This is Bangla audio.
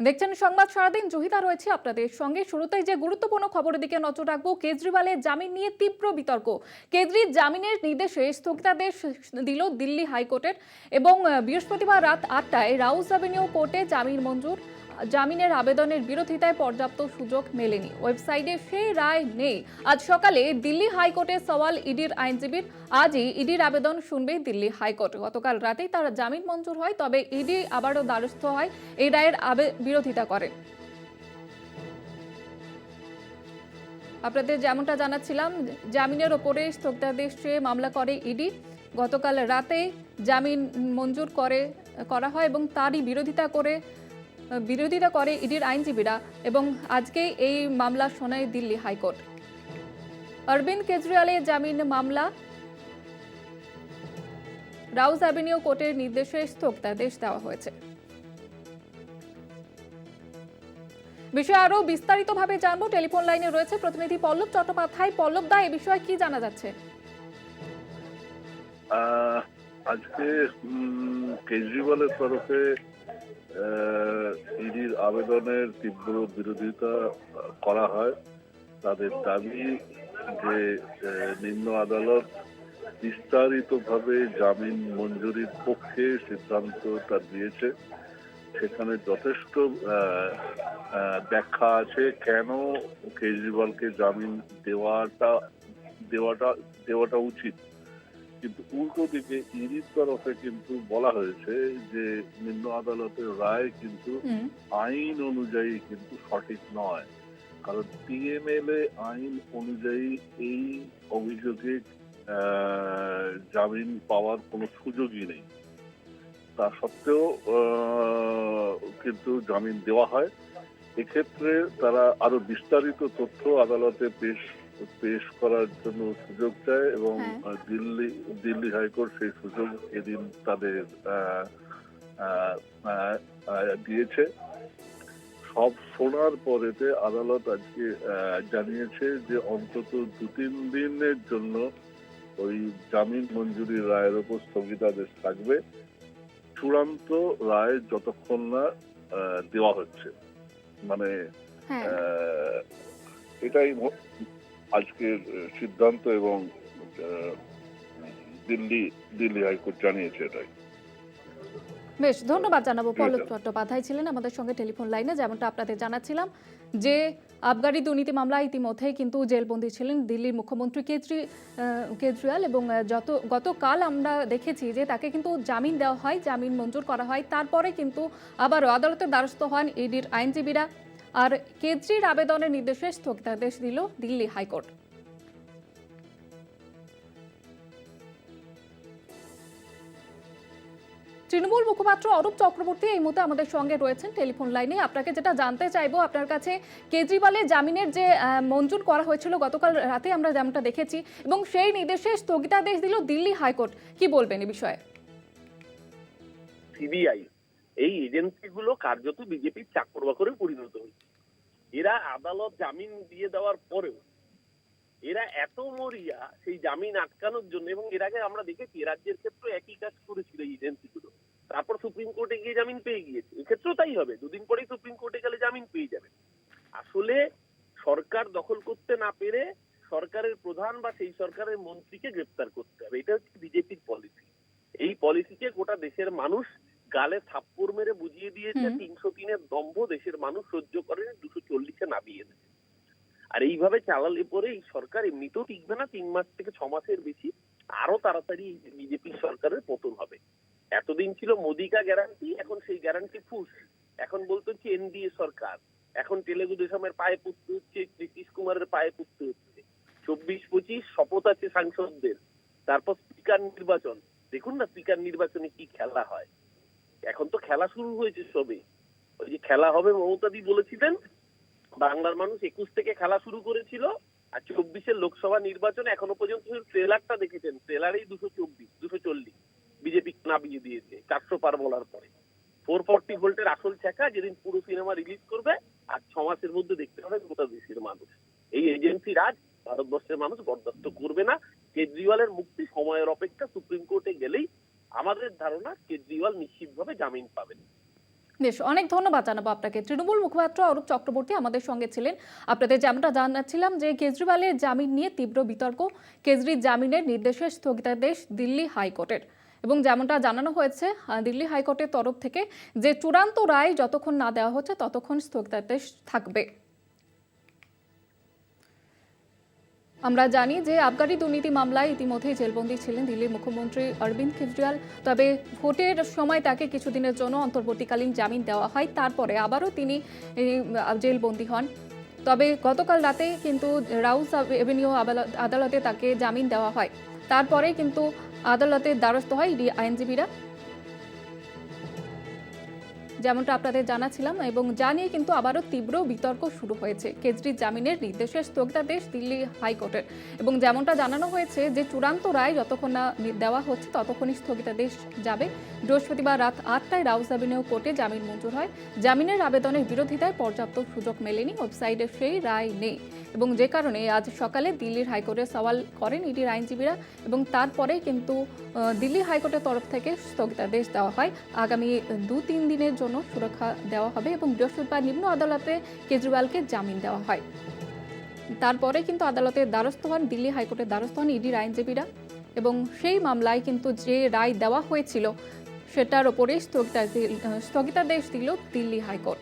দেখছেন সংবাদ সারাদিন, জহিতা রয়েছে আপনাদের সঙ্গে। শুরুতেই যে গুরুত্বপূর্ণ খবরের দিকে নজর রাখব, কেজরিওয়ালের জামিন নিয়ে তীব্র বিতর্ক। কেজরি জামিনের নির্দেশে স্থগিতাদেশ দিল দিল্লি হাইকোর্টের এবং বৃহস্পতিবার রাত আটটায় রাউস অ্যাভিনিউ কোর্টে জামিন মঞ্জুর। জামিনের আবেদনের বিরোধিতায় পর্যাপ্ত সুযোগ মেলেনি। ওয়েবসাইটে সেই রায় নেই। আজ সকালে দিল্লি হাইকোর্টে সওয়াল ইডির আইনজীবীর আজই ইডির আবেদন শুনবে দিল্লি হাইকোর্ট। গতকাল রাতেই তার জামিন মঞ্জুর হয়, তবে ইডি আবারও দ্বারস্থ হয় এই রায়ের বিরোধিতা করে। আপনাদের যেমনটা জানাচ্ছিলাম, জামিনের ওপরে স্থগিতাদেশ চেয়ে মামলা করে ইডি। গতকাল রাতে জামিন মঞ্জুর করে, করা হয় এবং তারই বিরোধিতা করে বিরোধিতা করে ইডির আইনজীবীরা এবং আজকে এই মামলা শোনায় দিল্লি হাইকোর্ট। অরবিন্দ কেজরিওয়ালের জামিন মামলা। রাউস অ্যাভিনিউ কোর্টের নির্দেশে স্থগিতাদেশ দেওয়া হয়েছে। বিষয়ে আরও বিস্তারিতভাবে জানব। টেলিফোন লাইনে রয়েছে প্রতিনিধি পল্লব চট্টোপাধ্যায়। পল্লব দা, এ বিষয়ে কি জানা যাচ্ছে? আজকে কেজরিওয়ালের তরফে ইডির আবেদনের তীব্র বিরোধিতা করা হয়। তাদের দাবি যে নিম্ন আদালত বিস্তারিতভাবে জামিন মঞ্জুরির পক্ষে সিদ্ধান্ত তার দিয়েছে। সেখানে যথেষ্ট ব্যাখ্যা আছে কেন কেজরিওয়ালকে জামিন দেওয়াটা দেওয়াটা দেওয়াটা উচিত। কিন্তু উল্টো দিকে ইডির তরফে কিন্তু বলা হয়েছে যে নিম্ন আদালতের রায় কিন্তু আইন অনুযায়ী কিন্তু সঠিক নয়। কারণ পিএমএলএ আইন অনুযায়ী এই অভিযোগে জামিন পাওয়ার কোনো সুযোগই নেই। তা সত্ত্বেও কিন্তু জামিন দেওয়া হয়। এক্ষেত্রে তারা আরও বিস্তারিত তথ্য আদালতে পেশ পেশ করার জন্য সুযোগ চায় এবং হ্যাঁ। দিল্লি দিল্লি হাইকোর্ট সেই সুযোগ এদিন তাদের দিয়েছে। সব শোনার পরেতে আদালত আজকে জানিয়েছে যে অন্তত দু তিন দিনের জন্য ওই জামিন মঞ্জুরির রায়ের উপর স্থগিতাদেশ থাকবে। চূড়ান্ত রায় যতক্ষণ না দেওয়া হচ্ছে। মানে হ্যাঁ। আহ, এটাই আজকের সিদ্ধান্ত এবং দিল্লি দিল্লি হাইকোর্ট জানিয়েছে এটাই বেশ ধন্যবাদ জানাব আছে। চট্টোপাধ্যায় ছিলেন আমাদের সঙ্গে টেলিফোন লাইনে যেমনটা আপনাদের জানাচ্ছিলাম যে আবগারি দুর্নীতি মামলায় ইতিমধ্যেই কিন্তু জেলবন্দি ছিলেন দিল্লির মুখ্যমন্ত্রী কেজরি কেজরিওয়াল এবং যত গতকাল আমরা দেখেছি যে তাকে কিন্তু জামিন দেওয়া হয় জামিন মঞ্জুর করা হয় তারপরে কিন্তু আবারও আদালতের দ্বারস্থ হন ইডির আইনজীবীরা আর কেজরির আবেদনের নির্দেশে স্থগিতাদেশ দিল দিল্লি হাইকোর্ট। তৃণমূল মুখপাত্র অরূপ চক্রবর্তী এই মুহূর্তে আমাদের সঙ্গে রয়েছেন টেলিফোন লাইনে। আপনাকে যেটা জানতে চাইব, আপনার কাছে কেজরিওয়ালের জামিনের যে মঞ্জুর করা হয়েছিল গতকাল রাতে আমরা যেমনটা দেখেছি এবং সেই নির্দেশে স্থগিতাদেশ দিল দিল্লি হাইকোর্ট। কি বলবেন এই বিষয়ে? সিবিআই, এই এজেন্সিগুলো কার্যত বিজেপির চাকর বাকরে পরিণত হয়েছে। এরা আদালত জামিন দিয়ে দেওয়ার পরেও এরা এত মরিয়া সেই জামিন আটকানোর জন্য, এবং এর আগে আমরা দেখেছি রাজ্যের ক্ষেত্রে একই কাজ করেছিল এই এজেন্সিগুলো। তারপর সুপ্রিম কোর্টে গিয়ে জামিন পেয়ে গিয়েছে। এক্ষেত্রেও তাই হবে, দুদিন পরেই সুপ্রিম কোর্টে গেলে জামিন পেয়ে যাবে আসলে সরকার দখল করতে না পেরে সরকারের প্রধান বা সেই সরকারের মন্ত্রীকে গ্রেপ্তার করতে হবে। এটা হচ্ছে বিজেপির পলিসি এই পলিসিকে গোটা দেশের মানুষ গালে থাপ্পড় মেরে বুঝিয়ে দিয়েছে তিনশো তিনের দম্ভ দেশের মানুষ সহ্য করে দুশো চল্লিশে নামিয়ে দেবে। আর এইভাবে চালালে পরে এই সরকার এমনিতেও টিকবে না তিন মাস থেকে ছ মাসের বেশি আরও তাড়াতাড়ি বিজেপি সরকারের পতন হবে। এতদিন ছিল মোদি কা গ্যারান্টি এখন সেই গ্যারান্টি ফুস এখন বলতে হচ্ছে এনডিএ সরকার। এখন তেলেগু দেশমের পায়ে পুততে হচ্ছে নীতিশ কুমারের পায়ে পুততে হচ্ছে। চব্বিশ পঁচিশ শপথ আছে সাংসদদের। তারপর স্পিকার নির্বাচন। দেখুন না স্পিকার নির্বাচনে কি খেলা হয়। এখন তো খেলা শুরু হয়েছে সবে। ওই যে খেলা হবে মমতাদি বলেছিলেন, বাংলার মানুষ একুশ থেকে খেলা শুরু করেছিল আর চব্বিশের লোকসভা নির্বাচন এখনও পর্যন্ত ট্রেলারটা দেখেছেন। ট্রেলারেই দুশো চব্বিশ, দুশো চল্লিশ বিজেপি নামিয়ে দিয়েছে, চারশো পার বলার পরে। ফোর ফর্টি ভোল্টের আসল ছেঁকা যেদিন পুরো সিনেমা রিলিজ করবে, আর ছ মাসের মধ্যে দেখতে হবে গোটা দেশের মানুষ। এই এজেন্সি রাজ ভারতবর্ষের মানুষ বরদাস্ত করবে না। কেজরিওয়ালের মুক্তি সময়ের অপেক্ষা সুপ্রিম কোর্টে গেলেই আমাদের ধারণা কেজরিওয়াল নিশ্চিতভাবে জামিন পাবেন। বেশ, অনেক ধন্যবাদ জানাব আপনাকে। তৃণমূল মুখপাত্র অরূপ চক্রবর্তী আমাদের সঙ্গে ছিলেন। আপনাদের যেমনটা জানাচ্ছিলাম যে কেজরিওয়ালের জামিন নিয়ে তীব্র বিতর্ক কেজরি জামিনের নির্দেশে স্থগিতাদেশ দিল্লি হাইকোর্টের। এবং যেমনটা জানানো হয়েছে দিল্লি হাইকোর্টের তরফ থেকে যে চূড়ান্ত রায় যতক্ষণ না দেওয়া হচ্ছে, ততক্ষণ স্থগিতাদেশ থাকবে। আমরা জানি যে আবগারি দুর্নীতি মামলায় ইতিমধ্যেই জেলবন্দি ছিলেন দিল্লির মুখ্যমন্ত্রী অরবিন্দ কেজরিওয়াল। তবে ভোটের সময় তাকে কিছুদিনের জন্য অন্তর্বর্তীকালীন জামিন দেওয়া হয়। তারপরে আবারও তিনি জেলবন্দি হন। তবে গতকাল রাতে কিন্তু রাউস এভিনিউ আদালতে তাকে জামিন দেওয়া হয়। তারপরে কিন্তু আদালতের দ্বারস্থ হয় ইডি আইনজীবীরা। যেমনটা আপনাদের জানাছিলাম, এবং যা নিয়ে কিন্তু আবারও তীব্র বিতর্ক শুরু হয়েছে। কেজরির জামিনের নির্দেশের স্থগিতাদেশ দিল্লি হাইকোর্টের। এবং যেমনটা জানানো হয়েছে যে, চূড়ান্ত রায় যতক্ষণ না দেওয়া হচ্ছে, ততক্ষণই স্থগিতাদেশ যাবে। বৃহস্পতিবার রাত আটটায় রাউস অ্যাভিনিউ কোর্টে জামিন মঞ্জুর হয়। জামিনের আবেদনের বিরোধিতায় পর্যাপ্ত সুযোগ মেলেনি, ওয়েবসাইটে সেই রায় নেই। এবং যে কারণে আজ সকালে দিল্লির হাইকোর্টে সওয়াল করেন ইডির আইনজীবীরা, এবং তারপরে কিন্তু দিল্লি হাইকোর্টের তরফ থেকে স্থগিতাদেশ দেওয়া হয়। আগামী দু তিন দিনের জন্য সুরক্ষা দেওয়া হবে এবং বৃহস্পতিবার নিম্ন আদালতে কেজরিওয়ালকে জামিন দেওয়া হয়। তারপরে কিন্তু আদালতের দ্বারস্থ হন দিল্লি হাইকোর্টের দ্বারস্থ হন ইডির আইনজীবীরা এবং সেই মামলায় কিন্তু যে রায় দেওয়া হয়েছিল, সেটার ওপরে স্থগিতাদেশ স্থগিতাদেশ দিল দিল্লি হাইকোর্ট।